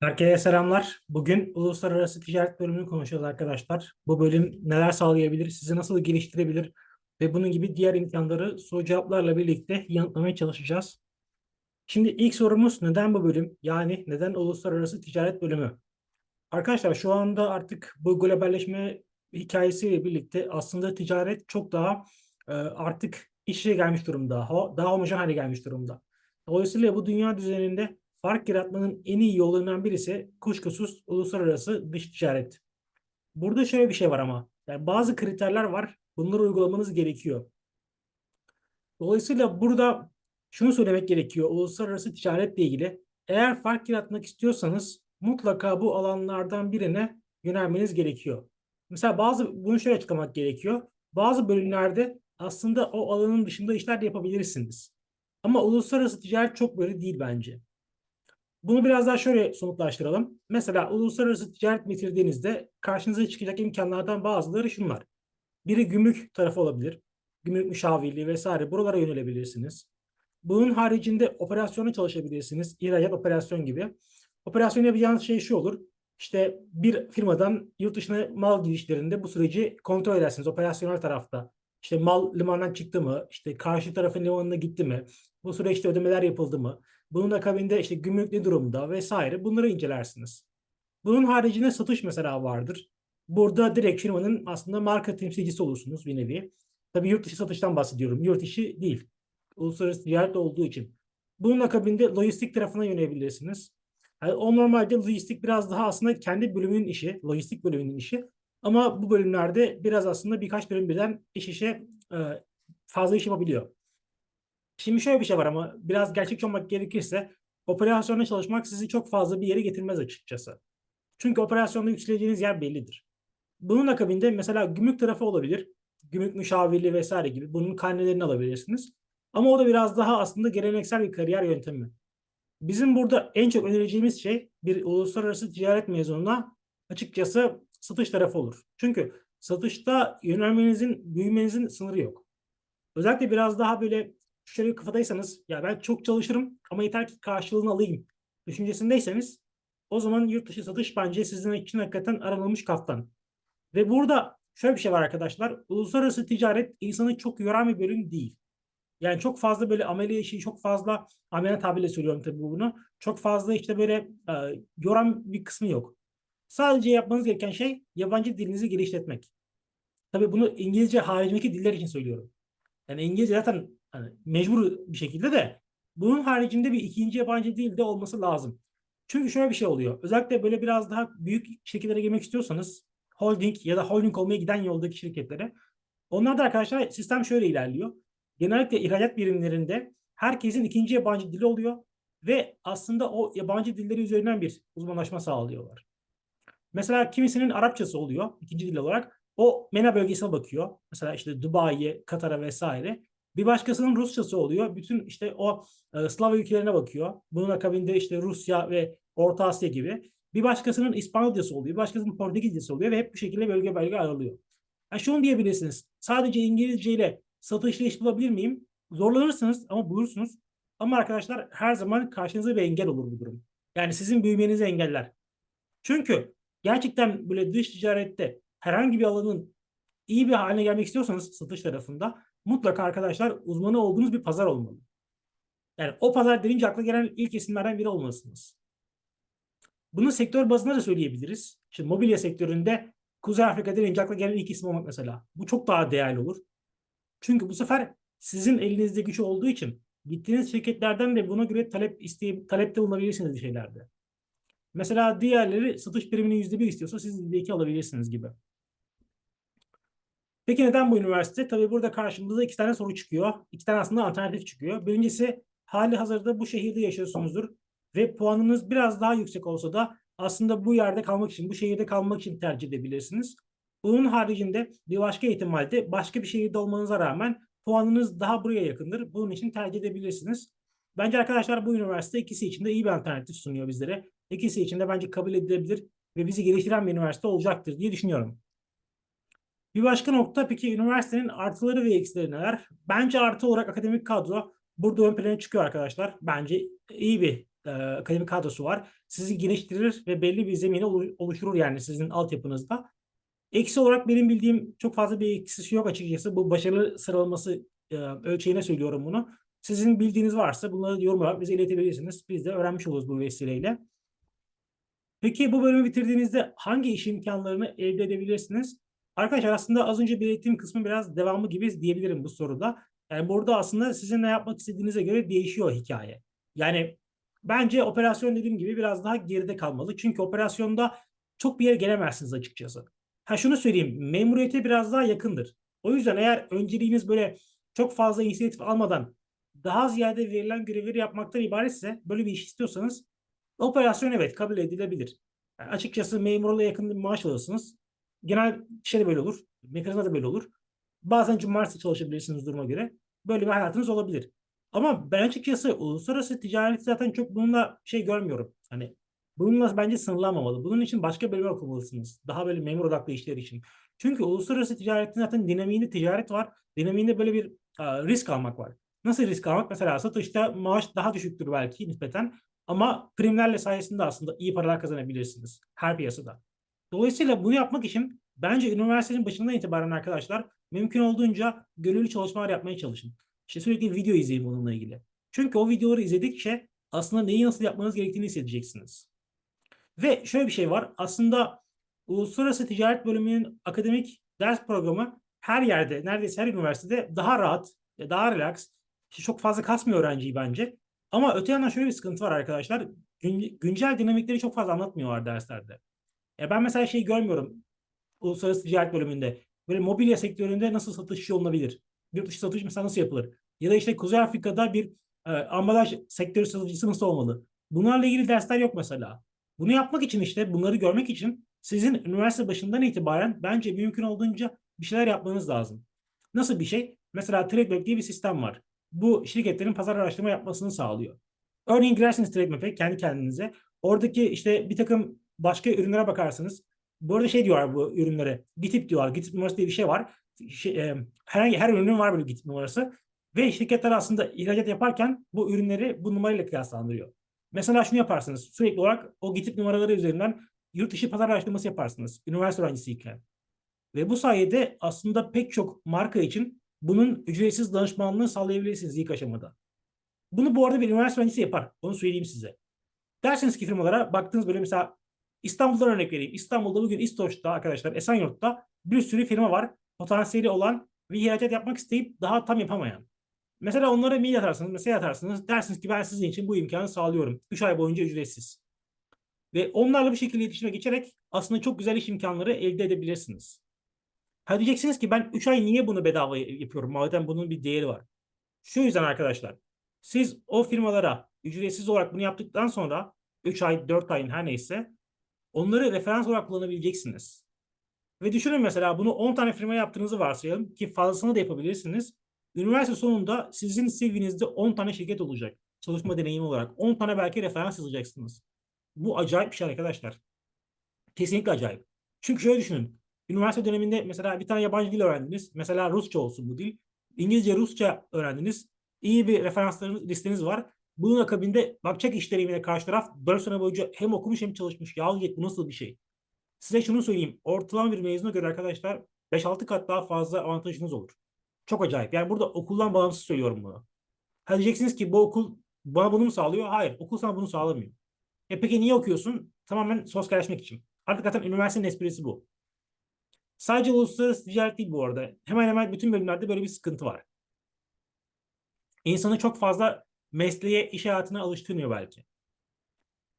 Herkese selamlar. Bugün uluslararası ticaret bölümünü konuşuyoruz arkadaşlar. Bu bölüm neler sağlayabilir, sizi nasıl geliştirebilir ve bunun gibi diğer imkanları soru cevaplarla birlikte yanıtlamaya çalışacağız. Şimdi ilk sorumuz neden bu bölüm? Yani neden uluslararası ticaret bölümü? Arkadaşlar şu anda artık bu globalleşme hikayesiyle birlikte aslında ticaret çok daha e, artık işe gelmiş durumda. Daha homojen hale gelmiş durumda. Dolayısıyla bu dünya düzeninde fark yaratmanın en iyi yollarından birisi kuşkusuz uluslararası dış ticaret. Burada şöyle bir şey var ama. Yani bazı kriterler var. Bunları uygulamanız gerekiyor. Dolayısıyla burada şunu söylemek gerekiyor uluslararası ticaretle ilgili. Eğer fark yaratmak istiyorsanız mutlaka bu alanlardan birine yönelmeniz gerekiyor. Mesela bazı bunu şöyle açıklamak gerekiyor. Bazı bölümlerde aslında o alanın dışında işler de yapabilirsiniz. Ama uluslararası ticaret çok böyle değil bence. Bunu biraz daha şöyle somutlaştıralım. Mesela uluslararası ticaret bitirdiğinizde karşınıza çıkacak imkanlardan bazıları şunlar. Biri gümrük tarafı olabilir. Gümrük müşavirliği vesaire buralara yönelebilirsiniz. Bunun haricinde operasyonu çalışabilirsiniz. İhracat operasyon gibi. Operasyon yapacağınız şey şu olur. İşte bir firmadan yurt dışına mal girişlerinde bu süreci kontrol edersiniz operasyonel tarafta. İşte mal limandan çıktı mı? İşte karşı tarafın limanına gitti mi? Bu süreçte ödemeler yapıldı mı? Bunun akabinde işte gümrük ne durumda vesaire bunları incelersiniz. Bunun haricinde satış mesela vardır. Burada direkt firmanın aslında marka temsilcisi olursunuz bir nevi. Tabii yurt dışı satıştan bahsediyorum. Yurt içi değil. Uluslararası ticaret olduğu için. Bunun akabinde lojistik tarafına yönelebilirsiniz. Yani o normalde lojistik biraz daha aslında kendi bölümünün işi, lojistik bölümünün işi. Ama bu bölümlerde biraz aslında birkaç bölüm birden iş işe e, fazla iş yapabiliyor. Şimdi şöyle bir şey var ama biraz gerçekçi olmak gerekirse operasyonda çalışmak sizi çok fazla bir yere getirmez açıkçası. Çünkü operasyonda yükseleceğiniz yer bellidir. Bunun akabinde mesela gümrük tarafı olabilir. Gümrük müşavirliği vesaire gibi. Bunun karnelerini alabilirsiniz. Ama o da biraz daha aslında geleneksel bir kariyer yöntemi. Bizim burada en çok önereceğimiz şey bir uluslararası ticaret mezununa açıkçası satış tarafı olur. Çünkü satışta yönelmenizin, büyümenizin sınırı yok. Özellikle biraz daha böyle şöyle bir kafadaysanız ya ben çok çalışırım ama yeter ki karşılığını alayım düşüncesindeyseniz o zaman yurt dışı satış bence sizin için hakikaten aranılmış kaftan. Ve burada şöyle bir şey var arkadaşlar. Uluslararası ticaret insanı çok yoran bir bölüm değil. Yani çok fazla böyle amele işi, çok fazla amele tabirle söylüyorum tabii bunu. Çok fazla işte böyle e, yoran bir kısmı yok. Sadece yapmanız gereken şey yabancı dilinizi geliştirmek. Tabii bunu İngilizce haricindeki diller için söylüyorum. Yani İngilizce zaten hani mecbur bir şekilde de bunun haricinde bir ikinci yabancı dil de olması lazım. Çünkü şöyle bir şey oluyor. Özellikle böyle biraz daha büyük şirketlere girmek istiyorsanız holding ya da holding olmaya giden yoldaki şirketlere onlarda arkadaşlar sistem şöyle ilerliyor. Genellikle ihracat birimlerinde herkesin ikinci yabancı dili oluyor ve aslında o yabancı dilleri üzerinden bir uzmanlaşma sağlıyorlar. Mesela kimisinin Arapçası oluyor ikinci dil olarak. O MENA bölgesine bakıyor. Mesela işte Dubai'ye, Katar'a vesaire. Bir başkasının Rusçası oluyor. Bütün işte o e, Slav ülkelerine bakıyor. Bunun akabinde işte Rusya ve Orta Asya gibi. Bir başkasının İspanyolcası oluyor. Bir başkasının Portekizcesi oluyor ve hep bu şekilde bölge bölge ayrılıyor. Yani şunu diyebilirsiniz. Sadece İngilizce ile satışla iş bulabilir miyim? Zorlanırsınız ama bulursunuz. Ama arkadaşlar her zaman karşınıza bir engel olur bu durum. Yani sizin büyümenizi engeller. Çünkü gerçekten böyle dış ticarette herhangi bir alanın iyi bir haline gelmek istiyorsanız satış tarafında mutlaka arkadaşlar uzmanı olduğunuz bir pazar olmalı. Yani o pazar denince akla gelen ilk isimlerden biri olmalısınız. Bunu sektör bazında da söyleyebiliriz. Şimdi mobilya sektöründe Kuzey Afrika denince akla gelen ilk isim olmak mesela. Bu çok daha değerli olur. Çünkü bu sefer sizin elinizde güç olduğu için gittiğiniz şirketlerden de buna göre talep isteyip talepte bulunabilirsiniz bir şeylerde. Mesela diğerleri satış primini yüzde bir istiyorsa siz yüzde iki alabilirsiniz gibi. Peki neden bu üniversite? Tabii burada karşımıza iki tane soru çıkıyor. İki tane aslında alternatif çıkıyor. Birincisi hali hazırda bu şehirde yaşıyorsunuzdur ve puanınız biraz daha yüksek olsa da aslında bu yerde kalmak için, bu şehirde kalmak için tercih edebilirsiniz. Bunun haricinde bir başka ihtimalde başka bir şehirde olmanıza rağmen puanınız daha buraya yakındır. Bunun için tercih edebilirsiniz. Bence arkadaşlar bu üniversite ikisi için de iyi bir alternatif sunuyor bizlere. İkisi için de bence kabul edilebilir ve bizi geliştiren bir üniversite olacaktır diye düşünüyorum. Bir başka nokta peki üniversitenin artıları ve eksileri neler? Bence artı olarak akademik kadro burada ön plana çıkıyor arkadaşlar. Bence iyi bir e, akademik kadrosu var. Sizi geliştirir ve belli bir zemini olu- oluşturur yani sizin altyapınızda. Eksi olarak benim bildiğim çok fazla bir eksisi yok açıkçası. Bu başarılı sıralaması e, ölçeğine söylüyorum bunu. Sizin bildiğiniz varsa bunları yorum olarak bize iletebilirsiniz. Biz de öğrenmiş oluruz bu vesileyle. Peki bu bölümü bitirdiğinizde hangi iş imkanlarını elde edebilirsiniz? Arkadaşlar aslında az önce belirttiğim kısmı biraz devamı gibi diyebilirim bu soruda. Yani burada aslında sizin ne yapmak istediğinize göre değişiyor hikaye. Yani bence operasyon dediğim gibi biraz daha geride kalmalı. Çünkü operasyonda çok bir yere gelemezsiniz açıkçası. Ha şunu söyleyeyim, memuriyete biraz daha yakındır. O yüzden eğer önceliğiniz böyle çok fazla inisiyatif almadan daha ziyade verilen görevleri yapmaktan ibaretse böyle bir iş istiyorsanız operasyon evet kabul edilebilir. Yani açıkçası memurluğa yakın bir maaş alırsınız. Genel şey de böyle olur. Mekanizma da böyle olur. Bazen cumartesi çalışabilirsiniz duruma göre. Böyle bir hayatınız olabilir. Ama ben açıkçası uluslararası ticaret zaten çok bununla şey görmüyorum. Hani bununla bence sınırlanmamalı. Bunun için başka bölümler okumalısınız. Daha böyle memur odaklı işler için. Çünkü uluslararası ticaretin zaten dinamiğinde ticaret var. Dinamiğinde böyle bir a, risk almak var. Nasıl risk almak? Mesela satışta maaş daha düşüktür belki nispeten. Ama primlerle sayesinde aslında iyi paralar kazanabilirsiniz her piyasada. Dolayısıyla bunu yapmak için bence üniversitenin başından itibaren arkadaşlar mümkün olduğunca gönüllü çalışmalar yapmaya çalışın. İşte sürekli video izleyin bununla ilgili. Çünkü o videoları izledikçe aslında neyi nasıl yapmanız gerektiğini hissedeceksiniz. Ve şöyle bir şey var. Aslında Uluslararası Ticaret Bölümünün akademik ders programı her yerde, neredeyse her üniversitede daha rahat, daha relax. İşte çok fazla kasmıyor öğrenciyi bence. Ama öte yandan şöyle bir sıkıntı var arkadaşlar. Gün, güncel dinamikleri çok fazla anlatmıyorlar derslerde. Ya ben mesela şey görmüyorum uluslararası ticaret bölümünde. Böyle mobilya sektöründe nasıl satış yolunabilir? Yurt dışı satış mesela nasıl yapılır? Ya da işte Kuzey Afrika'da bir e, ambalaj sektörü satıcısı nasıl olmalı? Bunlarla ilgili dersler yok mesela. Bunu yapmak için işte bunları görmek için sizin üniversite başından itibaren bence mümkün olduğunca bir şeyler yapmanız lazım. Nasıl bir şey? Mesela TradeWeb diye bir sistem var. Bu şirketlerin pazar araştırma yapmasını sağlıyor. Örneğin girersiniz TradeWeb'e kendi kendinize. Oradaki işte bir takım başka ürünlere bakarsınız. Bu arada şey diyorlar bu ürünlere. GİTİP diyorlar. GİTİP numarası diye bir şey var. Şey, e, herhangi her ürünün var böyle GİTİP numarası. Ve şirketler aslında ihracat yaparken bu ürünleri bu numarayla kıyaslandırıyor. Mesela şunu yaparsınız. Sürekli olarak o GİTİP numaraları üzerinden yurt dışı pazar araştırması yaparsınız. Üniversite öğrencisiyken. Ve bu sayede aslında pek çok marka için bunun ücretsiz danışmanlığını sağlayabilirsiniz ilk aşamada. Bunu bu arada bir üniversite öğrencisi yapar. Onu söyleyeyim size. Dersiniz ki firmalara baktığınız böyle mesela İstanbul'dan örnek vereyim. İstanbul'da bugün İstoç'ta arkadaşlar Esenyurt'ta bir sürü firma var. Potansiyeli olan ve ihracat yapmak isteyip daha tam yapamayan. Mesela onlara mail atarsınız, mesaj atarsınız. Dersiniz ki ben sizin için bu imkanı sağlıyorum. 3 ay boyunca ücretsiz. Ve onlarla bir şekilde iletişime geçerek aslında çok güzel iş imkanları elde edebilirsiniz. Ha diyeceksiniz ki ben 3 ay niye bunu bedava yapıyorum? Madem bunun bir değeri var. Şu yüzden arkadaşlar. Siz o firmalara ücretsiz olarak bunu yaptıktan sonra 3 ay, 4 ayın her neyse onları referans olarak kullanabileceksiniz. Ve düşünün mesela bunu 10 tane firma yaptığınızı varsayalım ki fazlasını da yapabilirsiniz. Üniversite sonunda sizin CV'nizde 10 tane şirket olacak. Çalışma deneyimi olarak. 10 tane belki referans yazacaksınız. Bu acayip bir şey arkadaşlar. Kesinlikle acayip. Çünkü şöyle düşünün. Üniversite döneminde mesela bir tane yabancı dil öğrendiniz. Mesela Rusça olsun bu dil. İngilizce, Rusça öğrendiniz. İyi bir referanslarınız listeniz var. Bunun akabinde bakacak işlerine karşı taraf 4 sene boyunca hem okumuş hem çalışmış. Ya bu nasıl bir şey? Size şunu söyleyeyim. Ortalama bir mezuna göre arkadaşlar 5-6 kat daha fazla avantajınız olur. Çok acayip. Yani burada okuldan bağımsız söylüyorum bunu. Ha diyeceksiniz ki bu okul bana bunu mu sağlıyor? Hayır. Okul sana bunu sağlamıyor. E peki niye okuyorsun? Tamamen sosyalleşmek için. Artık zaten üniversitenin esprisi bu. Sadece uluslararası ticaret değil bu arada. Hemen hemen bütün bölümlerde böyle bir sıkıntı var. İnsanı çok fazla mesleğe, iş hayatına alıştırmıyor belki.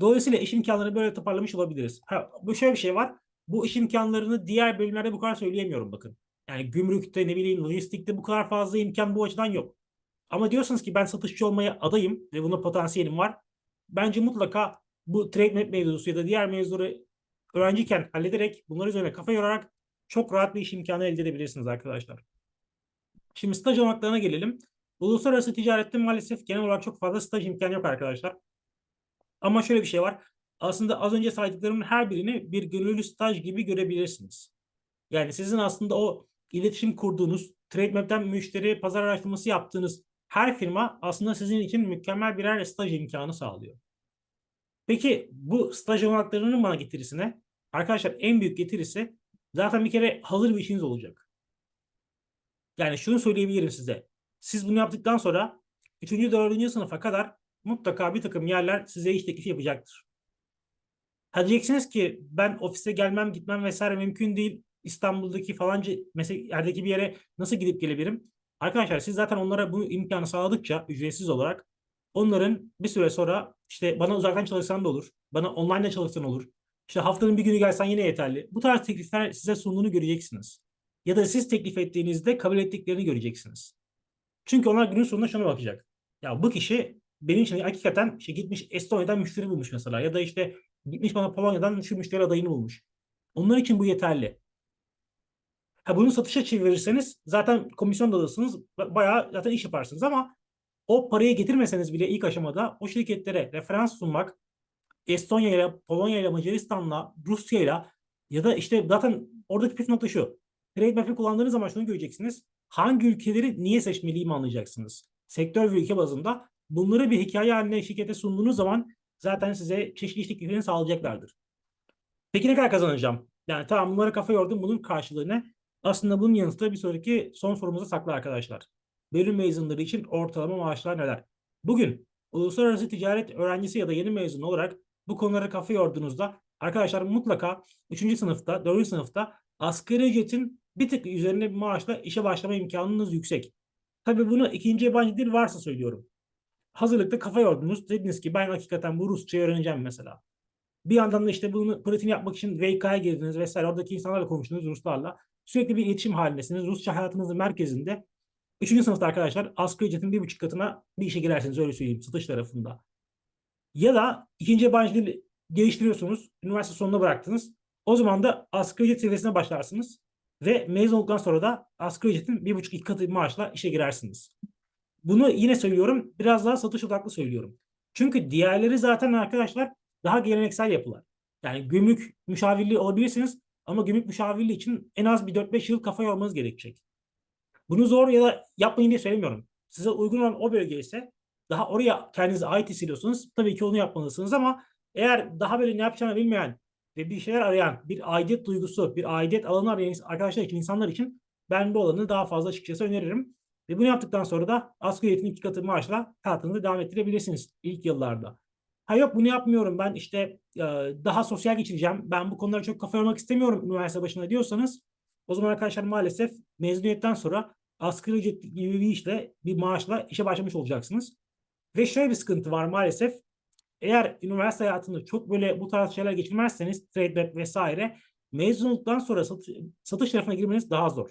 Dolayısıyla iş imkanlarını böyle toparlamış olabiliriz. Ha, bu şöyle bir şey var. Bu iş imkanlarını diğer bölümlerde bu kadar söyleyemiyorum bakın. Yani gümrükte ne bileyim lojistikte bu kadar fazla imkan bu açıdan yok. Ama diyorsunuz ki ben satışçı olmaya adayım ve buna potansiyelim var. Bence mutlaka bu TradeNet mevzusu ya da diğer mevzuları öğrenciyken hallederek bunlar üzerine kafa yorarak çok rahat bir iş imkanı elde edebilirsiniz arkadaşlar. Şimdi staj olanaklarına gelelim. Uluslararası ticarette maalesef genel olarak çok fazla staj imkanı yok arkadaşlar. Ama şöyle bir şey var. Aslında az önce saydıklarımın her birini bir gönüllü staj gibi görebilirsiniz. Yani sizin aslında o iletişim kurduğunuz, TradeMap'ten müşteri pazar araştırması yaptığınız her firma aslında sizin için mükemmel birer staj imkanı sağlıyor. Peki bu staj olanaklarının bana getirisine arkadaşlar en büyük getirisi zaten bir kere hazır bir işiniz olacak. Yani şunu söyleyebilirim size. Siz bunu yaptıktan sonra 3. 4. sınıfa kadar mutlaka bir takım yerler size iş teklifi yapacaktır. Ha diyeceksiniz ki ben ofise gelmem gitmem vesaire mümkün değil. İstanbul'daki falanca mesela yerdeki bir yere nasıl gidip gelebilirim? Arkadaşlar siz zaten onlara bu imkanı sağladıkça ücretsiz olarak onların bir süre sonra işte bana uzaktan çalışsan da olur. Bana online çalışsan olur. İşte haftanın bir günü gelsen yine yeterli. Bu tarz teklifler size sunduğunu göreceksiniz. Ya da siz teklif ettiğinizde kabul ettiklerini göreceksiniz. Çünkü onlar günün sonunda şuna bakacak. Ya bu kişi benim için hakikaten işte gitmiş Estonya'dan müşteri bulmuş mesela. Ya da işte gitmiş bana Polonya'dan şu müşteri adayını bulmuş. Onlar için bu yeterli. Ha bunu satışa çevirirseniz zaten komisyon da alırsınız. Bayağı zaten iş yaparsınız ama o parayı getirmeseniz bile ilk aşamada o şirketlere referans sunmak Estonya ile Polonya ile Macaristan'la Rusya ile ya da işte zaten oradaki püf nokta şu. Trade map'i kullandığınız zaman şunu göreceksiniz. Hangi ülkeleri niye seçmeliyim anlayacaksınız. Sektör ve ülke bazında bunları bir hikaye haline şirkete sunduğunuz zaman zaten size çeşitli iş tekliflerini sağlayacaklardır. Peki ne kadar kazanacağım? Yani tamam bunları kafa yordum. Bunun karşılığı ne? Aslında bunun yanıtı bir sonraki son sorumuza saklı arkadaşlar. Bölüm mezunları için ortalama maaşlar neler? Bugün uluslararası ticaret öğrencisi ya da yeni mezun olarak bu konulara kafa yorduğunuzda arkadaşlar mutlaka 3. sınıfta, 4. sınıfta asgari ücretin bir tık üzerine bir maaşla işe başlama imkanınız yüksek. Tabii bunu ikinci yabancı dil varsa söylüyorum. Hazırlıkta kafa yordunuz. Dediniz ki ben hakikaten bu Rusçayı öğreneceğim mesela. Bir yandan da işte bunu pratiğini yapmak için VK'ya girdiniz vesaire. Oradaki insanlarla konuştunuz Ruslarla. Sürekli bir iletişim halindesiniz. Rusça hayatınızın merkezinde. Üçüncü sınıfta arkadaşlar asgari ücretin bir buçuk katına bir işe girersiniz öyle söyleyeyim satış tarafında. Ya da ikinci yabancı dil geliştiriyorsunuz. Üniversite sonuna bıraktınız. O zaman da asgari ücret seviyesine başlarsınız. Ve mezun olduktan sonra da asgari ücretin bir buçuk iki katı maaşla işe girersiniz. Bunu yine söylüyorum. Biraz daha satış odaklı söylüyorum. Çünkü diğerleri zaten arkadaşlar daha geleneksel yapılar. Yani gümrük müşavirliği olabilirsiniz ama gümrük müşavirliği için en az bir 4-5 yıl kafa yormanız gerekecek. Bunu zor ya da yapmayın diye söylemiyorum. Size uygun olan o bölge ise daha oraya kendinize ait hissediyorsunuz. Tabii ki onu yapmalısınız ama eğer daha böyle ne yapacağını bilmeyen ve bir şeyler arayan, bir aidiyet duygusu, bir aidiyet alanı arayan arkadaşlar için, insanlar için ben bu alanı daha fazla açıkçası öneririm. Ve bunu yaptıktan sonra da asgari ücretin iki katı maaşla hayatınızı devam ettirebilirsiniz ilk yıllarda. Ha yok bunu yapmıyorum ben işte daha sosyal geçireceğim. Ben bu konulara çok kafa yormak istemiyorum üniversite başında diyorsanız o zaman arkadaşlar maalesef mezuniyetten sonra asgari ücret gibi bir işle bir maaşla işe başlamış olacaksınız. Ve şöyle bir sıkıntı var maalesef. Eğer üniversite hayatını çok böyle bu tarz şeyler geçirmezseniz trade vesaire mezun olduktan sonra satış, satış tarafına girmeniz daha zor.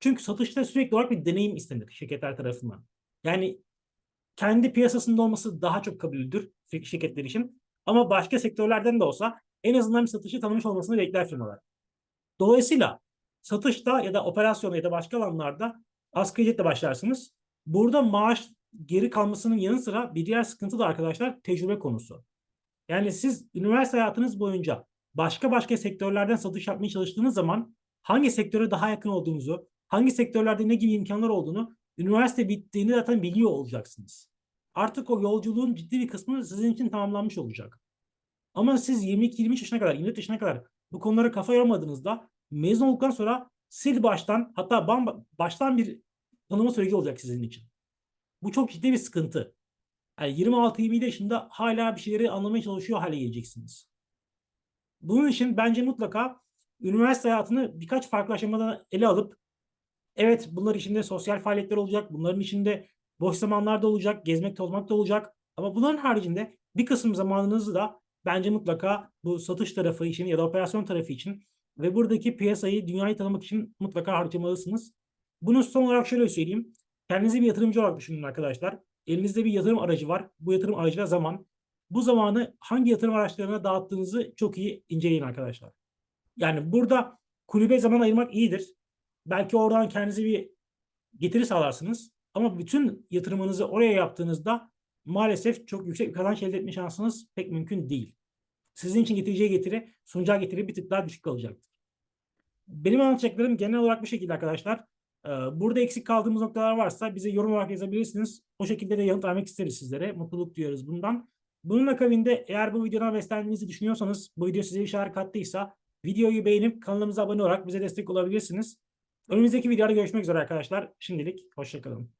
Çünkü satışta sürekli olarak bir deneyim istenir şirketler tarafından. Yani kendi piyasasında olması daha çok kabulüdür şirketler için. Ama başka sektörlerden de olsa en azından bir satışı tanımış olmasını bekler firmalar. Dolayısıyla satışta ya da operasyonda ya da başka alanlarda asgari ücretle başlarsınız. Burada maaş geri kalmasının yanı sıra bir diğer sıkıntı da arkadaşlar tecrübe konusu. Yani siz üniversite hayatınız boyunca başka başka sektörlerden satış yapmaya çalıştığınız zaman hangi sektöre daha yakın olduğunuzu, hangi sektörlerde ne gibi imkanlar olduğunu üniversite bittiğini zaten biliyor olacaksınız. Artık o yolculuğun ciddi bir kısmı sizin için tamamlanmış olacak. Ama siz 22-23 yaşına kadar, 24 yaşına kadar bu konulara kafa yormadığınızda mezun olduktan sonra sil baştan hatta baştan bir tanıma süreci olacak sizin için. Bu çok ciddi bir sıkıntı. Yani 26-27 yaşında hala bir şeyleri anlamaya çalışıyor hale geleceksiniz. Bunun için bence mutlaka üniversite hayatını birkaç farklı aşamada ele alıp evet bunlar içinde sosyal faaliyetler olacak. Bunların içinde boş zamanlarda olacak. Gezmek tozmak da olacak. Ama bunların haricinde bir kısım zamanınızı da bence mutlaka bu satış tarafı için ya da operasyon tarafı için ve buradaki piyasayı, dünyayı tanımak için mutlaka harcamalısınız. Bunu son olarak şöyle söyleyeyim. Kendinizi bir yatırımcı olarak düşünün arkadaşlar. Elinizde bir yatırım aracı var. Bu yatırım aracı da zaman. Bu zamanı hangi yatırım araçlarına dağıttığınızı çok iyi inceleyin arkadaşlar. Yani burada kulübe zaman ayırmak iyidir. Belki oradan kendinize bir getiri sağlarsınız. Ama bütün yatırımınızı oraya yaptığınızda maalesef çok yüksek bir kazanç elde etme şansınız pek mümkün değil. Sizin için getireceği getiri, sunacağı getiri bir tık daha düşük kalacaktır. Benim anlatacaklarım genel olarak bu şekilde arkadaşlar. Ee, burada eksik kaldığımız noktalar varsa bize yorum olarak yazabilirsiniz. O şekilde de yanıt vermek isteriz sizlere. Mutluluk duyuyoruz bundan. Bunun akabinde eğer bu videodan beslendiğinizi düşünüyorsanız, bu video size bir şeyler kattıysa videoyu beğenip kanalımıza abone olarak bize destek olabilirsiniz. Önümüzdeki videoda görüşmek üzere arkadaşlar. Şimdilik hoşçakalın.